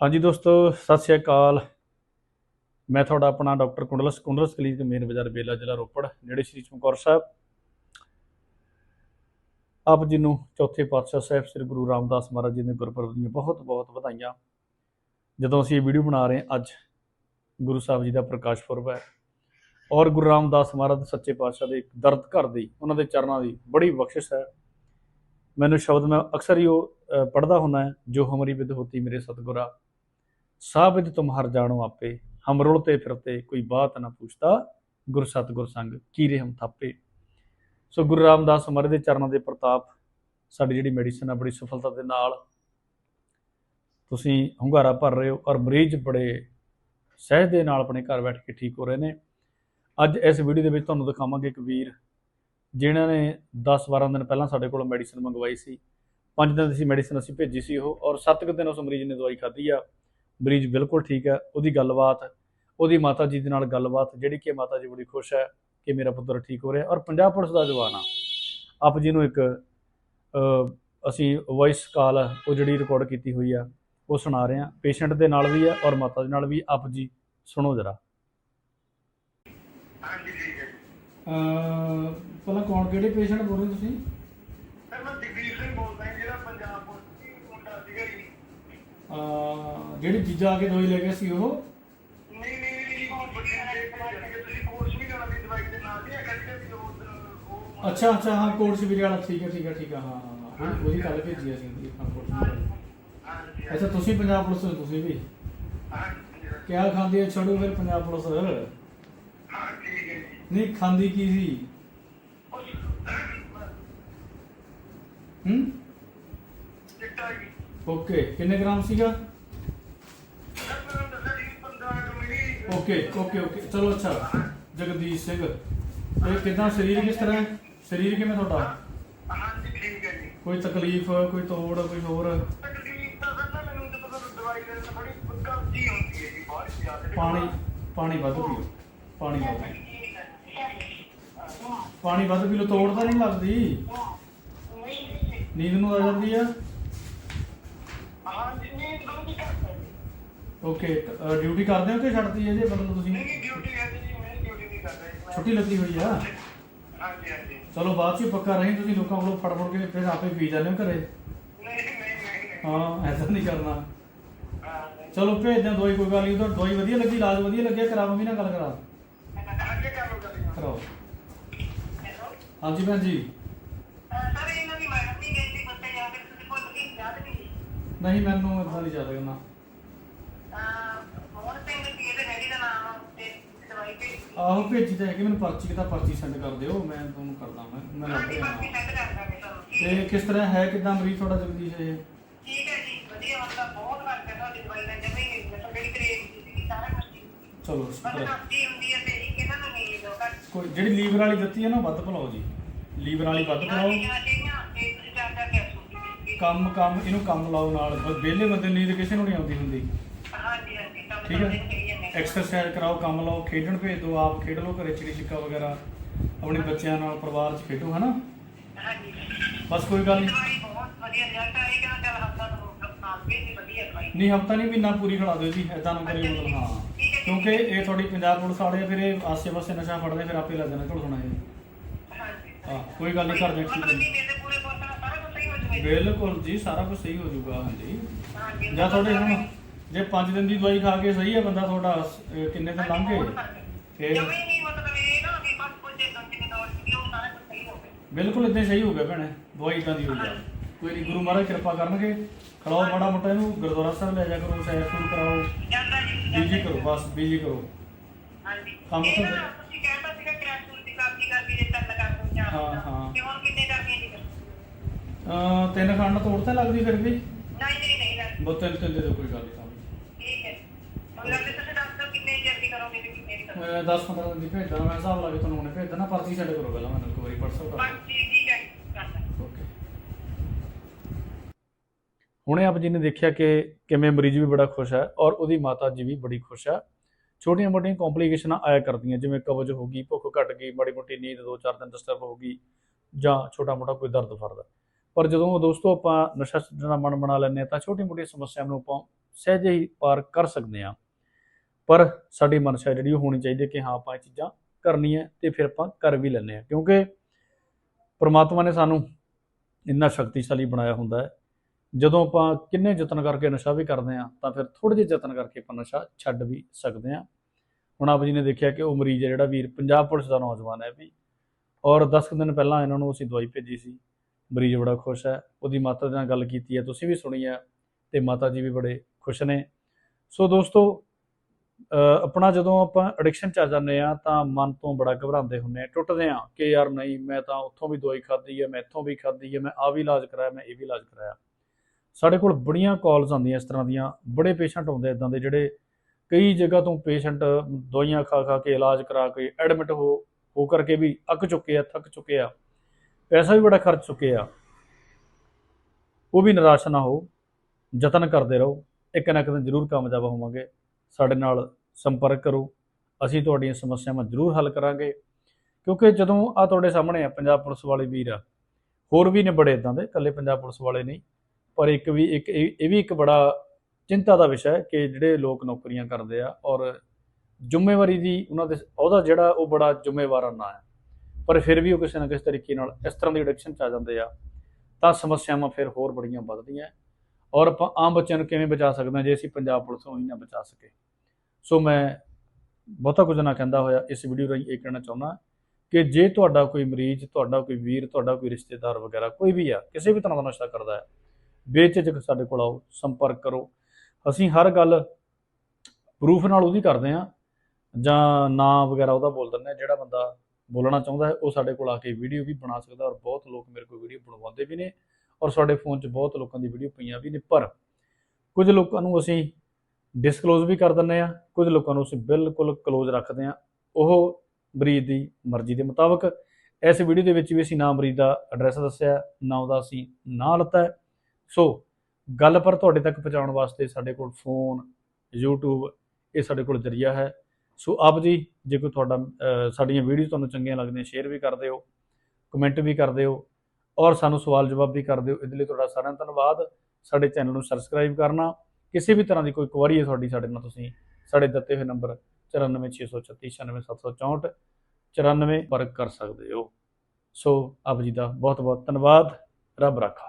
ਹਾਂਜੀ ਦੋਸਤੋ, ਸਤਿ ਸ਼੍ਰੀ ਅਕਾਲ। ਮੈਂ ਤੁਹਾਡਾ ਆਪਣਾ doctor Kundals Kundals clinic main ਬਾਜ਼ਾਰ ਬੇਲਾ ਜ਼ਿਲ੍ਹਾ ਰੋਪੜ, ਨੇੜੇ ਸ਼੍ਰੀ ਚਮਕੌਰ ਸਾਹਿਬ। ਆਪ ਜੀ ਨੂੰ ਚੌਥੇ ਪਾਤਸ਼ਾਹ ਸਾਹਿਬ ਸ੍ਰੀ ਗੁਰੂ ਰਾਮਦਾਸ ਮਹਾਰਾਜ ਜੀ ਦੇ ਗੁਰਪੁਰਬ ਦੀਆਂ ਬਹੁਤ ਬਹੁਤ ਵਧਾਈਆਂ। ਜਦੋਂ ਅਸੀਂ ਇਹ ਵੀਡੀਓ ਬਣਾ ਰਹੇ ਹਾਂ, ਅੱਜ ਗੁਰੂ ਸਾਹਿਬ ਜੀ ਦਾ ਪ੍ਰਕਾਸ਼ ਪੁਰਬ ਹੈ। ਔਰ ਗੁਰੂ ਰਾਮਦਾਸ ਮਹਾਰਾਜ ਸੱਚੇ ਪਾਤਸ਼ਾਹ ਦੇ ਦਰਦ ਘਰ ਦੀ, ਉਹਨਾਂ ਦੇ ਚਰਨਾਂ ਦੀ ਬੜੀ ਬਖਸ਼ਿਸ਼ ਹੈ। ਮੈਨੂੰ ਸ਼ਬਦ ਮੈਂ ਅਕਸਰ ਹੀ ਉਹ ਪੜਦਾ ਹੁੰਦਾ ਹੈ, ਜੋ ਹਮਰੀ ਵਿਦ ਹੋਤੀ ਮੇਰੇ ਸਤਗੁਰਾ। ਸਾਬਿਦ ਤੁਮ ਹਰ ਜਾਣੋ ਆਪੇ, ਹਮ ਰੁਲਤੇ ਫਿਰਤੇ, ਕੋਈ ਬਾਤ ਨਾ ਪੁੱਛਤਾ ਗੁਰ ਸਤਗੁਰ ਸੰਗ, ਕੀਰੇ ਹਮ ਥਾਪੇ। ਸੋ ਗੁਰੂ ਰਾਮਦਾਸ ਮਹਾਰਾਜ ਦੇ ਚਰਨਾਂ ਦੇ ਪ੍ਰਤਾਪ, ਸਾਡੀ ਜਿਹੜੀ ਮੈਡੀਸਨ ਆ, ਬੜੀ ਸਫਲਤਾ ਦੇ ਨਾਲ ਤੁਸੀਂ ਹੁੰਗਾਰਾ ਭਰ ਰਹੇ ਹੋ ਔਰ ਮਰੀਜ਼ ਬੜੇ ਸਹਿਜ ਦੇ ਨਾਲ ਆਪਣੇ ਘਰ ਬੈਠ ਕੇ ਠੀਕ ਹੋ ਰਹੇ ਨੇ। ਅੱਜ ਇਸ ਵੀਡੀਓ ਦੇ ਵਿੱਚ ਤੁਹਾਨੂੰ ਦਿਖਾਵਾਂਗੇ ਇੱਕ ਵੀਰ, ਜਿਨ੍ਹਾਂ ਨੇ 10-12 ਦਿਨ ਪਹਿਲਾਂ ਸਾਡੇ ਕੋਲੋਂ ਮੈਡੀਸਨ ਮੰਗਵਾਈ ਸੀ। ਪੰਜ ਦਿਨ ਦੀ ਮੈਡੀਸਨ ਅਸੀਂ ਭੇਜੀ ਸੀ ਉਹ, ਔਰ 7 ਕੁ ਦਿਨ ਉਸ ਮਰੀਜ਼ ਨੇ ਦਵਾਈ ਖਾਧੀ ਆ। ਮਰੀਜ਼ ਬਿਲਕੁਲ ਠੀਕ ਹੈ ਉਹਦੀ ਗੱਲਬਾਤ ਉਹਦੀ ਮਾਤਾ ਜੀ ਦੇ ਨਾਲ ਗੱਲਬਾਤ ਜਿਹੜੀ ਕਿ ਮਾਤਾ ਜੀ ਬੜੀ ਖੁਸ਼ ਹੈ ਕਿ ਮੇਰਾ ਪੁੱਤਰ ਠੀਕ ਹੋ ਰਿਹਾ ਔਰ ਪੰਜਾਬ ਪੁਲਿਸ ਦਾ ਜਵਾਨ ਆ। ਆਪ ਜੀ ਨੂੰ ਇੱਕ ਅ, ਅਸੀਂ ਵੌਇਸ ਕਾਲ ਉਹ ਜਿਹੜੀ ਰਿਕਾਰਡ ਕੀਤੀ ਹੋਈ ਆ ਉਹ ਸੁਣਾ ਰਹੇ ਹਾਂ। ਪੇਸ਼ੈਂਟ ਦੇ ਨਾਲ ਵੀ ਆ ਔਰ ਮਾਤਾ ਜੀ ਨਾਲ ਵੀ। ਆਪ ਜੀ ਸੁਣੋ ਜਰਾ। ਹਾਂਜੀ ਠੀਕ ਹੈ ਪਹਿਲਾਂ ਕੌਣ ਕਿਹੜੇ ਪੇਸ਼ੈਂਟ ਬੋਲ ਰਹੇ ਤੁਸੀਂ? ਸਰ ਮੈਂ ਜਗਦੀਪ ਸਿੰਘ ਬੋਲਦਾ ਜਿਹੜਾ ਪੰਜਾਬ ਪੁਲਿਸ ਦੀ ਮੁੰਡਾ ਸੀਗਾ ਜੀ। ਜਿਹੜੀ ਜੀਜਾ ਆ ਕੇ ਦਵਾਈ ਲੈ ਗਿਆ ਸੀ ਉਹ? ਨਹੀਂ ਨਹੀਂ ਨਹੀਂ ਉਹ ਬੱਚੇ ਦੇ ਕਿ ਤੁਸੀਂ ਕੋਰਸ ਵੀ ਕਰਾਉਣਾ ਦੀ ਦਵਾਈ ਦੇ ਨਾਲ ਨਹੀਂ ਅਕਲ ਦੇ ਉਹ ਉਹ ਅੱਛਾ ਅੱਛਾ ਹਾਂ ਕੋਟ ਸਿਵਲ ਵਾਲਾ ਠੀਕ ਹੈ ਠੀਕ ਹੈ ਠੀਕ ਹੈ ਹਾਂ ਹਾਂ ਹਾਂ ਉਹਦੀ ਕੱਲ ਭੇਜੀ ਅਸੀਂ ਉਹਦੀ ਹਾਂ। ਹਾਂਜੀ ਅੱਛਾ ਤੁਸੀਂ ਪੰਜਾਬ ਪੁਲਿਸ ਤੋਂ ਤੁਸੀਂ ਵੀ? ਕਿਆ ਖਾਂਦੀ ਹੈ? ਛੱਡੋ ਫਿਰ ਪੰਜਾਬ ਪੁਲਿਸ। ਹਾਂ ਠੀਕ ਹੈ ਨਹੀਂ ਖਾਂਦੀ ਕੀ ਸੀ? ਹੂੰ? ਚਿੱਟਾ ਓਕੇ ਕਿੰਨੇ ਗ੍ਰਾਮ ਸੀਗਾ? ਸਰ ਮੈਨੂੰ ਦੱਸਿਆ ਜੀ 15 ਕਮੇਟੀ ਓਕੇ ਓਕੇ ਓਕੇ। ਚਲੋ ਅੱਛਾ। ਜਗਦੀਸ਼ ਸਿੰਘ ਇਹ ਕਿਦਾਂ? ਸਰੀਰ ਕਿਸ ਤਰ੍ਹਾਂ ਹੈ? ਸਰੀਰ ਕਿਵੇਂ ਤੁਹਾਡਾ? ਹਾਂਜੀ ਠੀਕ ਹੈ ਜੀ। ਕੋਈ ਤਕਲੀਫ ਕੋਈ ਤੋੜ ਕੋਈ ਹੋਰ? ਤਕਲੀਫ ਤਾਂ ਸਰ ਨਾ ਮੈਨੂੰ ਜਦੋਂ ਮੈਂ ਦਵਾਈ ਲੈਣ ਤਾਂ ਬੜੀ ਕਬਜੀ ਹੁੰਦੀ ਹੈ ਜੀ ਬਹੁਤ ਜ਼ਿਆਦਾ ਪਾਣੀ ਪਾਣੀ ਵੱਧ ਪੀਓ। ਪਾਣੀ ਵੱਧ ਪਾਣੀ ਵੱਧ ਪੀ ਲਓ ਤੋੜ ਤਾਂ ਨਹੀਂ ਲੱਗਦੀ? ਨੀਂਦ ਨੂੰ ਆ ਜਾਂਦੀ ਆ? ਨਹੀਂ ਜੀ ਓਕੇ ਡਿਊਟੀ ਕਰਦੇ ਹੋ ਕਿ ਛੱਡਤੀ ਹੈ ਜੇ? ਮਤਲਬ ਤੁਸੀਂ? ਨਹੀਂ ਨਹੀਂ ਡਿਊਟੀ ਹੈ ਜੀ ਮੈਂ ਡਿਊਟੀ ਨਹੀਂ ਕਰਦਾ ਜੀ ਮੈਂ- ਛੁੱਟੀ ਲੱਗੀ ਹੋਈ ਆ? ਹਾਂਜੀ ਹਾਂਜੀ। ਚਲੋ ਬਾਅਦ ਚ ਹੀ ਪੱਕਾ ਰਹੀ ਤੁਸੀਂ ਲੋਕਾਂ ਕੋਲੋਂ ਫੜ ਫੜ ਕੇ ਫਿਰ ਆਪੇ ਪੀ ਜਾਂਦੇ ਹੋ ਘਰੇ। ਨਹੀਂ ਨਹੀਂ ਨਹੀਂ ਹਾਂ ਐਸਾ ਨਹੀਂ ਕਰਨਾ। ਹਾਂ ਚਲੋ ਭੇਜ ਦਿਆਂ ਦਵਾਈ ਕੋਈ ਗੱਲ ਨਹੀਂ ਉਹਦਾ ਦਵਾਈ ਵਧੀਆ ਲੱਗੀ ਇਲਾਜ ਵਧੀਆ ਲੱਗਿਆ ਕਰਾ ਮੰਮੀ ਨਾਲ ਗੱਲ ਕਰਾ। ਅੱਗੇ ਕਰ ਲਓ ਕਰੀ ਕਰਾਓ। ਹਾਂਜੀ ਭੈਣ ਜੀ। ਸਰ ਇਹਨਾਂ ਦੀ ਮੈਡਮ ਨਹੀਂ ਗਈ ਸੀ ਬੱਤੇ ਜਾ ਕੇ ਤੁਸੀਂ ਕੋਈ ਬੁਕਿੰਗ ਯਾਦ ਨਹੀਂ ਮੈਨੂੰ ਇਦਾਂ ਨਹੀਂ ਚੱਲ ਰਿਹਾ ਮੋਹਨ ਸਿੰਘ ਜੀ ਦੇ ਡੈਡੀ ਦਾ ਨਾਮ ਤੇ ਦਵਾਈ ਤੇ ਆਹੋ ਭੇਜੀ ਤਾਂ ਹੈਗੀ ਮੈਨੂੰ ਪਰਚੀ ਕਿਤਾ ਪਰਚੀ ਸੈਂਡ ਕਰ ਦਿਓ ਮੈਂ ਤੁਹਾਨੂੰ ਕਰਦਾ ਮੈਂ ਮੈਂ ਲੱਭ ਰਿਹਾ ਹਾਂ ਤੇ ਕਿਸ ਤਰ੍ਹਾਂ ਹੈ ਕਿਦਾਂ ਮਰੀਜ਼ ਤੁਹਾਡਾ ਜਗਦੀਸ਼ ਇਹ? ਠੀਕ ਹੈ ਜੀ ਵਧੀਆ ਮਤਲਬ ਬਹੁਤ ਫ਼ਰਕ ਹੈ ਤੁਹਾਡੀ ਦਵਾਈ ਨਾਲ ਜਮੇ ਨਹੀਂ ਮਤਲਬ ਜਿਹੜੀ ਕਰੇਜ ਸੀ ਸਾਰਾ ਕੁਝ ਚਲੋ ਹੈ। ਹੈ ਕੋਈ ਜਿਹੜੀ ਲੀਵਰ ਵਾਲੀ ਦਿੱਤੀ ਹੈ ਨਾ ਵੱਧ ਭਲਾਓ ਜੀ। ਲੀਵਰ ਵਾਲੀ ਵੱਧ ਭਲਾਓ। ਕੰਮ ਕੰਮ ਇਹਨੂੰ ਕੰਮ ਲਾਓ ਨਾਲ। ਬ- ਵਿਹਲੇ ਬੰਦੇ ਨੂੰ ਨੀਂਦ ਕਿਸੇ ਨੂੰ ਨਹੀਂ ਆਉਂਦੀ ਹੁੰਦੀ। ਠੀਕ ਹੈ ਐਕਸਰਸਾਈਜ਼ ਕਰਾਓ ਕੰਮ ਲਾਓ ਖੇਡਣ ਭੇਜ ਦਿਓ ਆਪ ਖੇਡ ਲਓ ਘਰੇ ਚਿੜੀ ਛਿੱਕਾ ਵਗੈਰਾ। ਆਪਣੇ ਬੱਚਿਆਂ ਨਾਲ ਪਰਿਵਾਰ 'ਚ ਖੇਡੋ ਹਨਾ? ਬਸ ਕੋਈ ਗੱਲ ਨਹੀਂ। ਨਹੀਂ ਹਫਤਾ ਨਹੀਂ ਮਹੀਨਾ ਪੂਰੀ ਖੜਾ ਦਿਓ ਜੀ ਐਦਾਂ ਨਾ ਕਰਿਓ ਮਤਲਬ ਹਾਂ। ਕਿਉਂਕਿ ਇਹ ਤੁਹਾਡੀ ਪੰਜਾਬ ਪੁਲਿਸ ਵਾਲੇ ਆ, ਫਿਰ ਇਹ ਆਸੇ-ਪਾਸੇ ਨਸ਼ਾ ਫੜਦੇ ਫਿਰ ਆਪੇ ਲੱਗ ਜਾਣਾ ਢੋਲ ਸੁਣਾ ਇਹ ਹਾਂ ਕੋਈ ਗੱਲ ਨਹੀਂ ਕਰਦੇ ਬਿਲਕੁਲ ਜੀ ਸਾਰਾ ਕੁਝ ਸਹੀ ਹੋ ਜਾਊਗਾ ਹਾਂਜੀ। ਜਾਂ ਤੁਹਾਡੇ ਹੁਣ ਜੇ 5 ਦਿਨ ਦੀ ਦਵਾਈ ਖਾ ਕੇ ਸਹੀ ਹੈ ਬੰਦਾ ਤੁਹਾਡਾ ਅਹ, ਕਿੰਨੇ ਦਿਨ ਲੰਘ ਗਏ? ਫਿਰ? ਬਿਲਕੁਲ ਇਦਾਂ ਸਹੀ ਹੋ ਗਿਆ ਭੈਣੇ ਦਵਾਈ ਇਦਾਂ ਦੀ ਹੋ ਗਿਆ ਕੋਈ ਨਹੀਂ ਗੁਰੂ ਮਹਾਰਾਜ ਕਿਰਪਾ ਕਰਨਗੇ। ਖਲਾਓ ਮਾੜਾ ਮੋਟਾ ਇਹਨੂੰ ਗੁਰਦੁਆਰਾ ਸਾਹਿਬ ਲੈ ਜਾ ਕਰੋ ਸੈਰ ਸੂਰ ਕਰਾਓ। ਬੀਜੀ ਕਰੋ ਬਸ ਬੀਜੀ ਕਰੋ। ਕੰਮ ਤਾਂ ਦੇ- ਤੁਸੀਂ ਕਹਿੰਦਾ ਸੀਗਾ ਦੀ ਕਾਪੀ ਕਰਕੇ ਜੇ ਤੱਕ ਕਰ ਦੂੰ ਜਾਂ ਹਾਂ, ਹਾਂ। ਕਿ ਹੁਣ ਕਿੰਨੇ ਜੀ ਅਹ, ਤਿੰਨ ਖੰਡ ਤੋੜ ਤਾਂ ਲੱਗਦੀ ਫਿਰ ਵੀ? ਨਹੀਂ ਨਹੀਂ ਨਹੀਂ ਲੱਗਦੀ। ਬਹੁਤ ਤਿੰਨ ਤਿੰਨ ਦੇ ਦਿਓ ਕੋਈ ਗੱਲ ਨਹੀਂ ਤਾਂ। ਠੀਕ ਹੈ। ਮਤਲਬ ਕਿ ਤੁਸੀਂ ਦੱਸ ਦਿਓ ਕਿੰਨੇ ਜਲਦੀ ਕਰੋਗੇ ਤੇ ਕਿੰਨੇ ਨਹੀਂ ਕਰੋਗੇ? ਮੈਂ 10 15 ਦਿਨ ਦੀ ਭੇਜ ਦੇਣਾ ਮੈਂ ਹਿਸਾਬ ਲਾ ਕੇ ਤੁਹਾਨੂੰ ਹੁਣੇ ਭੇਜ ਦੇਣਾ ਪਰਚੀ ਸੈਂਡ ਕਰੋ ਪਹਿਲਾਂ ਮੈਨੂੰ ਇੱਕ ਵਾਰੀ WhatsApp ਕਰ ਬਸ ਠੀਕ ਠੀਕ ਹੈ ਕਰਦਾ ਹੁਣੇ ਆਪ ਜੀ ਨੇ ਦੇਖਿਆ ਕਿ ਕਿਵੇਂ ਮਰੀਜ਼ ਵੀ ਬੜਾ ਖੁਸ਼ ਹੈ ਔਰ ਉਹਦੀ ਮਾਤਾ ਜੀ ਵੀ ਬੜੀ ਖੁਸ਼ ਹੈ। ਛੋਟੀਆਂ ਮੋਟੀਆਂ ਕੰਪਲਿਕੇਸ਼ਨਾਂ ਆਇਆ ਕਰਦੀਆਂ ਜਿਵੇਂ ਕਬਜ਼ ਹੋ ਗਈ ਭੁੱਖ ਘਟ ਗਈ ਮਾੜੀ ਮੋਟੀ ਨੀਂਦ ਦੋ ਚਾਰ ਦਿਨ ਡਿਸਟਰਬ ਹੋ ਗਈ ਜਾਂ ਛੋਟਾ ਮੋਟਾ ਕੋਈ ਦਰਦ ਫਰਦਾ ਪਰ ਜਦੋਂ ਦੋਸਤੋ ਆਪਾਂ ਨਸ਼ਾ ਛੱਡਣ ਦਾ ਮਨ ਬਣਾ ਲੈਂਦੇ ਹਾਂ ਤਾਂ ਛੋਟੀ ਮੋਟੀ ਸਮੱਸਿਆਵਾਂ ਨੂੰ ਆਪਾਂ ਸਹਿਜੇ ਹੀ ਪਾਰ ਕਰ ਸਕਦੇ ਹਾਂ। ਪਰ ਸਾਡੀ ਮਨਸ਼ਾ ਜਿਹੜੀ ਉਹ ਹੋਣੀ ਚਾਹੀਦੀ ਹੈ ਕਿ ਹਾਂ, ਆਪਾਂ ਇਹ ਚੀਜ਼ਾਂ ਕਰਨੀਆਂ ਤੇ ਫਿਰ ਆਪਾਂ ਕਰ ਵੀ ਲੈਂਦੇ ਹਾਂ। ਕਿਉਂਕਿ ਪ੍ਰਮਾਤਮਾ ਨੇ ਸਾਨੂੰ ਇੰਨਾ ਸ਼ਕਤੀਸ਼ਾਲੀ ਬਣਾਇਆ ਹੁੰਦਾ ਹੈ। ਜਦੋਂ ਆਪਾਂ ਕਿੰਨੇ ਯਤਨ ਕਰਕੇ ਨਸ਼ਾ ਵੀ ਕਰਦੇ ਹਾਂ, ਤਾਂ ਫਿਰ ਥੋੜੇ ਜਿਹੇ ਯਤਨ ਕਰਕੇ ਆਪਾਂ ਨਸ਼ਾ ਛੱਡ ਵੀ ਸਕਦੇ ਹਾਂ। ਹੁਣ ਆਪ ਜੀ ਨੇ ਦੇਖਿਆ ਕਿ ਉਹ ਮਰੀਜ਼ ਹੈ ਜਿਹੜਾ ਵੀਰ, ਪੰਜਾਬ ਪੁਲਿਸ ਦਾ ਨੌਜਵਾਨ ਹੈ ਵੀ। ਔਰ 10 ਕੁ ਦਿਨ ਪਹਿਲਾਂ ਇਹਨਾਂ ਨੂੰ ਅਸੀਂ ਦਵਾਈ ਭੇਜੀ ਸੀ। ਮਰੀਜ਼ ਬੜਾ ਖੁਸ਼ ਹੈ, ਉਹਦੀ ਮਾਤਾ ਦੇ ਨਾਲ ਗੱਲ ਕੀਤੀ ਹੈ, ਤੁਸੀਂ ਵੀ ਸੁਣੀ ਹੈ ਤੇ ਮਾਤਾ ਜੀ ਵੀ ਬੜੇ ਖੁਸ਼ ਨੇ। ਸੋ ਦੋਸਤੋ ਆਪਣਾ ਜਦੋਂ ਆਪਾਂ ਐਡਿਕਸ਼ਨ ਚ ਆ ਜਾਂਦੇ ਆ ਤਾਂ ਮਨ ਤੋਂ ਬੜਾ ਘਬਰਾਉਂਦੇ ਹੁੰਦੇ ਆ ਟੁੱਟਦੇ ਆ ਕਿ ਯਾਰ ਨਹੀਂ, ਮੈਂ ਤਾਂ ਉੱਥੋਂ ਵੀ ਦਵਾਈ ਖਾਧੀ ਹੈ, ਮੈਂ ਇੱਥੋਂ ਵੀ ਖਾਧੀ ਹੈ, ਮੈਂ ਆ ਵੀ ਇਲਾਜ ਕਰਾਇਆ, ਮੈਂ ਇਹ ਵੀ ਇਲਾਜ ਕਰਾਇਆ। ਸਾਡੇ ਕੋਲ ਬੜੀਆਂ ਕਾਲਸ ਆਉਂਦੀਆਂ ਇਸ ਤਰ੍ਹਾਂ ਦੀਆਂ, ਬੜੇ ਪੇਸ਼ੈਂਟ ਆਉਂਦੇ ਇਦਾਂ ਦੇ ਜਿਹੜੇ ਕਈ ਜਗ੍ਹਾ ਤੋਂ ਪੇਸ਼ੈਂਟ ਦਵਾਈਆਂ ਖਾ ਖਾ ਕੇ ਇਲਾਜ ਕਰਾ ਕੇ ਐਡਮਿਟ ਹੋ ਹੋ ਕਰਕੇ ਵੀ ਅੱਕ ਚੁੱਕੇ ਆ, ਥੱਕ ਚੁੱਕੇ ਆ। ਪੈਸਾ ਵੀ ਬੜਾ ਖਰਚ ਚੁੱਕੇ ਆ। ਉਹ ਵੀ ਨਿਰਾਸ਼ ਨਾ ਹੋ ਯਤਨ ਕਰਦੇ ਰਹੋ, ਇੱਕ ਨਾ ਇੱਕ ਦਿਨ ਜ਼ਰੂਰ ਕਾਮਯਾਬ ਹੋਵਾਂਗੇ। ਸਾਡੇ ਨਾਲ ਸੰਪਰਕ ਕਰੋ, ਅਸੀਂ ਤੁਹਾਡੀਆਂ ਸਮੱਸਿਆਵਾਂ ਜ਼ਰੂਰ ਹੱਲ ਕਰਾਂਗੇ। ਕਿਉਂਕਿ ਜਦੋਂ ਆ ਤੁਹਾਡੇ ਸਾਹਮਣੇ ਆ, ਪੰਜਾਬ ਪੁਲਿਸ ਵਾਲੇ ਵੀਰ ਆ, ਹੋਰ ਵੀ ਨੇ ਬੜੇ ਇਦਾਂ ਦੇ, ਇਕੱਲੇ ਪੰਜਾਬ ਪੁਲਿਸ ਵਾਲੇ ਨਹੀਂ, ਪਰ ਇੱਕ ਵੀ, ਇੱਕ ਇਹ ਇਹ ਵੀ ਇੱਕ ਬੜਾ ਚਿੰਤਾ ਦਾ ਵਿਸ਼ਾ ਹੈ ਕਿ ਜਿਹੜੇ ਲੋਕ ਨੌਕਰੀਆਂ ਕਰਦੇ ਆ ਔਰ ਜ਼ਿੰਮੇਵਾਰੀ ਦੀ ਉਹਨਾਂ ਦੇ ਉਹਦਾ ਜਿਹੜਾ ਉਹ ਬੜਾ ਜ਼ਿੰਮੇਵਾਰਾਨਾ ਹੈ। ਪਰ ਫਿਰ ਵੀ ਉਹ ਕਿਸੇ ਨਾ ਕਿਸੇ ਤਰੀਕੇ ਨਾਲ ਇਸ ਤਰ੍ਹਾਂ ਦੀ ਐਡਿਕਸ਼ਨ ਚ ਆ ਜਾਂਦੇ ਆ, ਤਾਂ ਸਮੱਸਿਆਵਾਂ ਫਿਰ ਹੋਰ ਬੜੀਆਂ ਵੱਧਦੀਆਂ। ਔਰ ਆਪਾਂ ਆਮ ਬੱਚਿਆਂ ਨੂੰ ਕਿਵੇਂ ਬਚਾ ਸਕਦੇ ਹਾਂ ਜੇ ਅਸੀਂ ਪੰਜਾਬ ਪੁਲਿਸ ਨੂੰ ਹੀ ਨਾ ਬਚਾ ਸਕੇ ਸੋ ਮੈਂ ਬਹੁਤਾ ਕੁਝ ਨਾ ਕਹਿੰਦਾ ਹੋਇਆ, ਇਸ ਵੀਡੀਓ ਰਾਹੀਂ ਇਹ ਕਹਿਣਾ ਚਾਹੁੰਦਾ ਕਿ ਜੇ ਤੁਹਾਡਾ ਕੋਈ ਮਰੀਜ਼, ਤੁਹਾਡਾ ਕੋਈ ਵੀਰ, ਤੁਹਾਡਾ ਕੋਈ ਰਿਸ਼ਤੇਦਾਰ ਵਗੈਰਾ ਕੋਈ ਵੀ ਆ, ਕਿਸੇ ਵੀ ਤਰ੍ਹਾਂ ਦਾ ਨਸ਼ਾ ਕਰਦਾ ਹੈ, ਬੇਝਿਜਕ ਸਾਡੇ ਕੋਲ ਆਓ, ਸੰਪਰਕ ਕਰੋ। ਅਸੀਂ ਹਰ ਗੱਲ ਪ੍ਰੂਫ ਨਾਲ ਉਹਦੀ ਕਰਦੇ ਆ ਜਾਂ ਨਾਂ ਵਗੈਰਾ ਉਹਦਾ ਬੋਲ ਦਿੰਦੇ ਆ ਜਿਹੜਾ ਬੰਦਾ ਬੋਲਣਾ ਚਾਹੁੰਦਾ ਹੈ, ਉਹ ਸਾਡੇ ਕੋਲ ਆ ਕੇ ਵੀਡੀਓ ਵੀ ਬਣਾ ਸਕਦਾ ਔਰ ਬਹੁਤ ਲੋਕ ਮੇਰੇ ਕੋਲ ਵੀਡੀਓ ਬਣਵਾਉਂਦੇ ਵੀ ਨੇ ਔਰ ਸਾਡੇ ਫੋਨ 'ਚ ਬਹੁਤ ਲੋਕਾਂ ਦੀ ਵੀਡੀਓ ਪਈਆਂ ਵੀ ਨੇ, ਪਰ ਕੁਝ ਲੋਕਾਂ ਨੂੰ ਅਸੀਂ ਡਿਸਕਲੋਜ਼ ਵੀ ਕਰ ਦਿੰਦੇ ਆ ਕੁਝ ਲੋਕਾਂ ਨੂੰ ਅਸੀਂ ਬਿਲਕੁਲ ਕਲੋਜ਼ ਰੱਖਦੇ ਆ ਉਹ ਮਰੀਜ਼ ਦੀ ਮਰਜ਼ੀ ਦੇ ਮੁਤਾਬਕ ਇਸ ਵੀਡੀਓ ਦੇ ਵਿੱਚ ਵੀ ਅਸੀਂ ਨਾਮ ਮਰੀਜ਼ ਦਾ ਐਡਰੈਸ ਦੱਸਿਆ ਨਾ ਉਹਦਾ ਅਸੀਂ ਨਾਂ ਲਿੱਤਾ ਹੈ। ਸੋ ਗੱਲ ਪਰ ਤੁਹਾਡੇ ਤੱਕ ਪਹੁੰਚਾਉਣ ਵਾਸਤੇ ਸਾਡੇ ਕੋਲ ਫੋਨ, YouTube ਇਹ ਸਾਡੇ ਕੋਲ ਜਰੀਆ ਹੈ। ਸੋ ਆਪ ਜੀ, ਜੇ ਕੋਈ ਤੁਹਾਡਾ ਸਾਡੀਆਂ ਵੀਡੀਓ ਤੁਹਾਨੂੰ ਚੰਗੀਆਂ ਲੱਗਦੀਆਂ ਸ਼ੇਅਰ ਵੀ ਕਰਦੇ ਹੋ ਕਮੈਂਟ ਵੀ ਕਰਦੇ ਹੋ, ਔਰ ਸਾਨੂੰ ਸਵਾਲ ਜਵਾਬ ਵੀ ਕਰਦੇ ਹੋ, ਇਹਦੇ ਲਈ ਤੁਹਾਡਾ ਸਾਰਿਆਂ ਦਾ ਧੰਨਵਾਦ। ਸਾਡੇ ਚੈਨਲ ਨੂੰ ਸਬਸਕ੍ਰਾਈਬ ਕਰਨਾ, ਕਿਸੇ ਵੀ ਤਰ੍ਹਾਂ ਦੀ ਕੋਈ ਕੁਐਰੀ ਹੈ ਤੁਹਾਡੀ, ਸਾਡੇ ਨਾਲ ਤੁਸੀਂ ਸਾਡੇ ਦਿੱਤੇ ਹੋਏ ਨੰਬਰ 9463396764 94 ਵਰਕ ਕਰ ਸਕਦੇ ਹੋ। ਸੋ ਆਪ ਜੀ ਦਾ ਬਹੁਤ ਬਹੁਤ ਧੰਨਵਾਦ। ਰੱਬ ਰਾਖਾ।